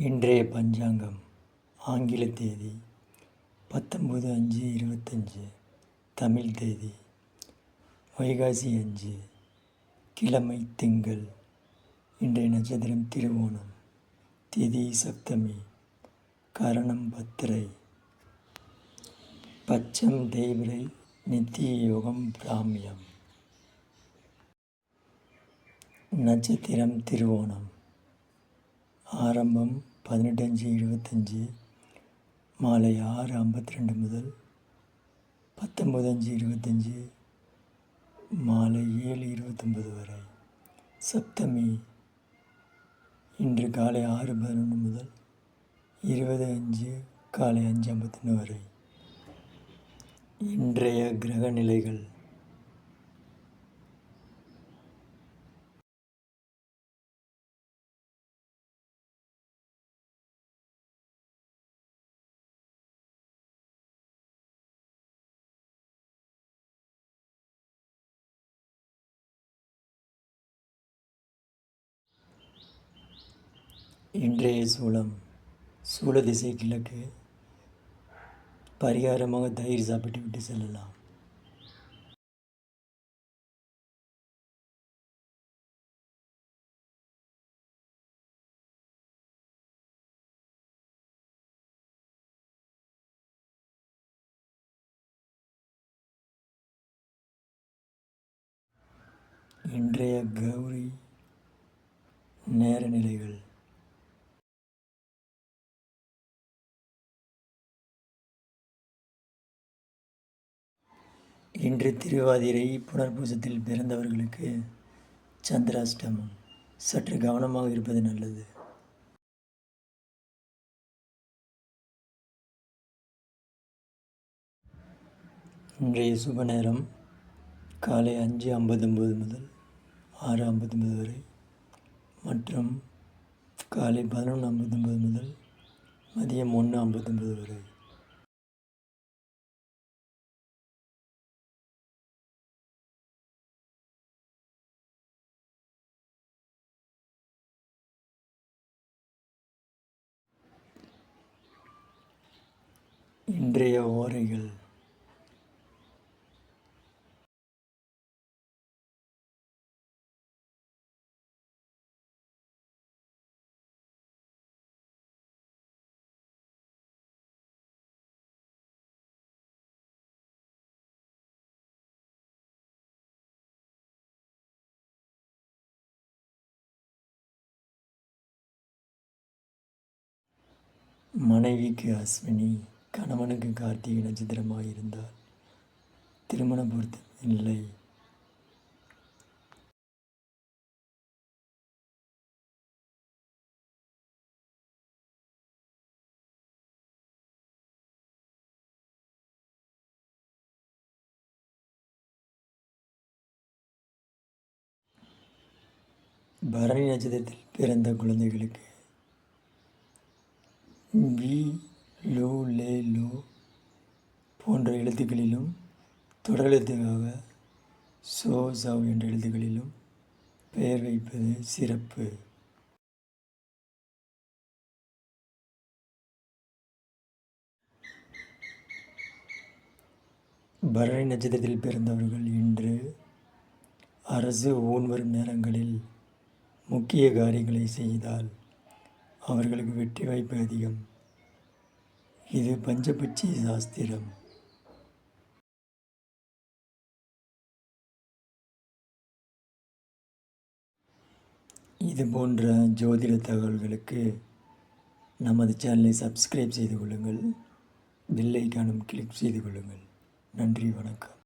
இன்றைய பஞ்சாங்கம் ஆங்கில தேதி பத்தொம்பது அஞ்சு இருபத்தஞ்சி தமிழ் தேதி வைகாசி அஞ்சு கிழமை திங்கள் இன்றைய நட்சத்திரம் திருவோணம் திதி சப்தமி கரணம் பத்திரை. பச்சம் தேய்பிரை நித்திய யோகம் பிராமியம். நட்சத்திரம் திருவோணம். ஆரம்பம் பதினெட்டு அஞ்சு இருபத்தஞ்சி மாலை ஆறு ஐம்பத்தி ரெண்டு முதல் பத்தொம்பது அஞ்சு இருபத்தஞ்சி மாலை ஏழு இருபத்தொம்பது வரை. சப்தமி இன்று காலை ஆறு பதினொன்று முதல் இருபது அஞ்சு காலை அஞ்சு ஐம்பத்தொன்று வரை. இன்றைய கிரக நிலைகள் இன்றைய சூளம். சூழ திசை கிழக்கு. பரிகாரமாக தயிர் சாப்பிட்டு விட்டு செல்லலாம். இன்றைய கௌரி நேர நிலைகள். இன்று திருவாதிரை புனர்பூசத்தில் பிறந்தவர்களுக்கு சந்திராஷ்டமம். சற்று கவனமாக இருப்பது நல்லது. இன்றைய சுப நேரம் காலை அஞ்சு ஐம்பத்தொம்பது முதல் ஆறு ஐம்பத்தொம்பது வரை மற்றும் காலை பதினொன்று ஐம்பத்தொம்பது முதல் மதியம் ஒன்று ஐம்பத்தொம்பது வரை. இன்றைய ஓரைகள். மனைவிக்கு அஸ்வினி. கணவனுக்கு கார்த்திகை நட்சத்திரமாக இருந்தால் திருமண பொருத்தம் இல்லை. பரணி நட்சத்திரத்தில் பிறந்த குழந்தைகளுக்கு வி லோ லே லோ போன்ற எழுத்துக்களிலும் தொடரெழுத்துக்காக சோ சவ் என்ற எழுத்துக்களிலும் பெயர் வைப்பது சிறப்பு. பரணி நட்சத்திரத்தில் பிறந்தவர்கள் இன்று அரசு ஊன் வரும் நேரங்களில் முக்கிய காரியங்களை செய்தால் அவர்களுக்கு வெற்றி வாய்ப்பு அதிகம். இது பஞ்சபட்சி சாஸ்திரம். இது போன்ற ஜோதிட தகவல்களுக்கு நமது சேனலை சப்ஸ்கிரைப் செய்து கொள்ளுங்கள். பெல் கிளிக் செய்து கொள்ளுங்கள். நன்றி வணக்கம்.